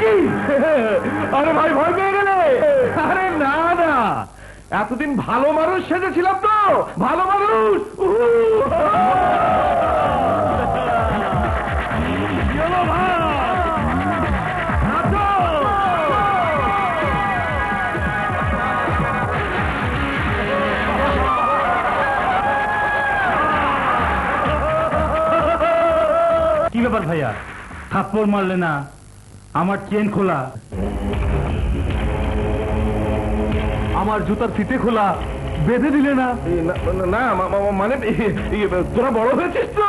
কি আরে ভাই, ভয় পেয়ে গেলে? আরে না না। এতদিন ভালো মানুষ সেজেছিলাম তো। ভালো মানুষ! কি ব্যাপার ভাইয়া? থাপ্পড় মারলে না আমার চেন খোলা। আমার জুতার ফিতে খোলা বেঁধে দিলে না। না মানে এ- তোরা বড় হয়েছিস তো?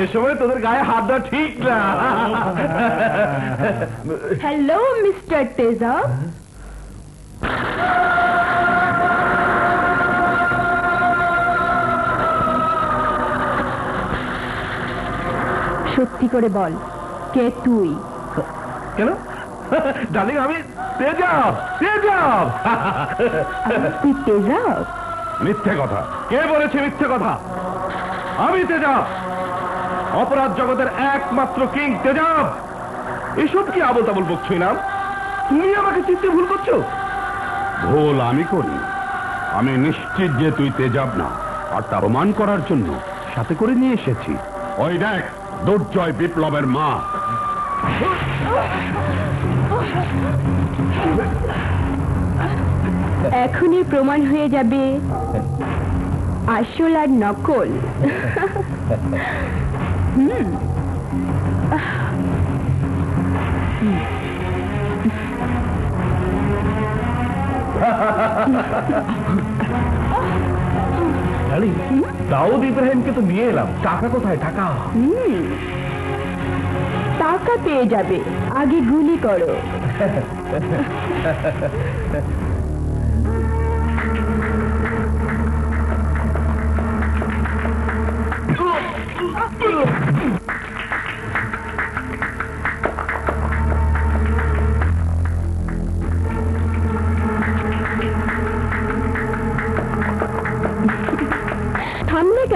এ সময় তোদের গায়ে হাত দেওয়া ঠিক না। হ্যালো মিস্টার তেজা সত্যি করে বল কে তুই? কেন? ডার্লিং আমি তেজাব তেজাব! তুই তেজা মিথ্যে কথা। কে বলেছে মিথ্যে কথা? আমি তেজাব। অপরাধ জগতের একমাত্র কিং তেজাব। এসব কি আবল তাবল বকছই না তুমি আমাকে চিনতে ভুল করছ? ভুল আমি করি। আমি নিশ্চিত যে তুই তেজাব না। আর তা প্রমাণ করার জন্য সাথে করে নিয়ে এসেছি। ওই দেখ দুর্জয় বিপ্লবের মা। এখনই প্রমাণ হয়ে যাবে আসল আর নকল। হুম। ডার্লিং দাউদ ইব্রাহিমকে তো নিয়ে এলাম। টাকা কোথায়? টাকা। টাকা পেয়ে যাবে। আগে গুলি করো।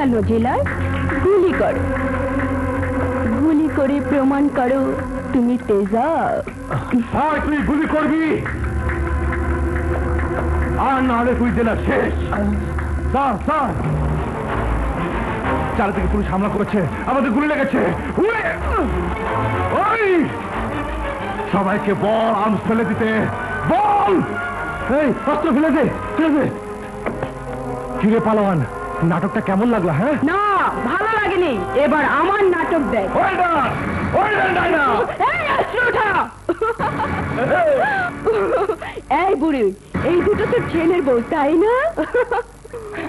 কেন জেলার গুলি করো। গুলি করে প্রমাণ করো তুমি তেজা। তুই গুলি করবি? আর না হলে তুই জেলা শেষ। স্যার চারিদিকে পুলিশ হামলা করেছে। আমাদের গুলি লেগেছে। সবাইকে বল আর্মস ফেলে দিতে। বল! এই, অস্ত্র ফেলে দে ফেলে দে। পালোয়ান নাটকটা কেমন লাগল হ্যাঁ? না ভালো লাগেনি। এবার আমার নাটক দেখ। এই বুড়ি এই দুটো তো ট্রেনের বউ তাই না?